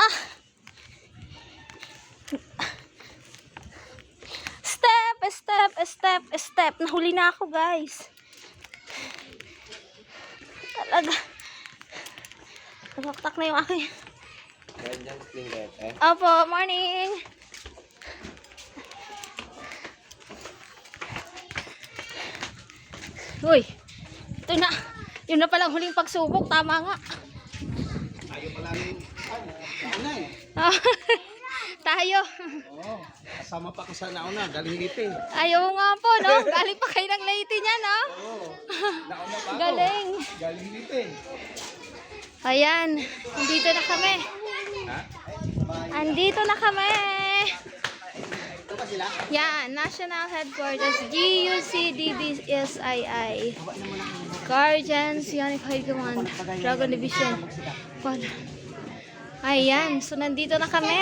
Ah! Step, step, step, step. Nahuli na ako, guys. Talaga. Nabaktak na yung eh. Opo, morning. Uy, ito na. Yun na palang huling pagsubok. Tama nga. Tayo pala rin. Nauna Ah, Tayo. Oo. Kasama pa ko sa nauna. Galing eh. Ayaw nga po, no? Galing pa kayo ng Leyte niya, no? Oo. Nauna pa ako. Galing. Galing eh. Ayan, andito na kami. Ha? Andito na kami. Ito ba sila? Yan, National Headquarters, GUCDBSII. Guardians Unified Command, Dragon Division. Wala. Ayan, so nandito na kami.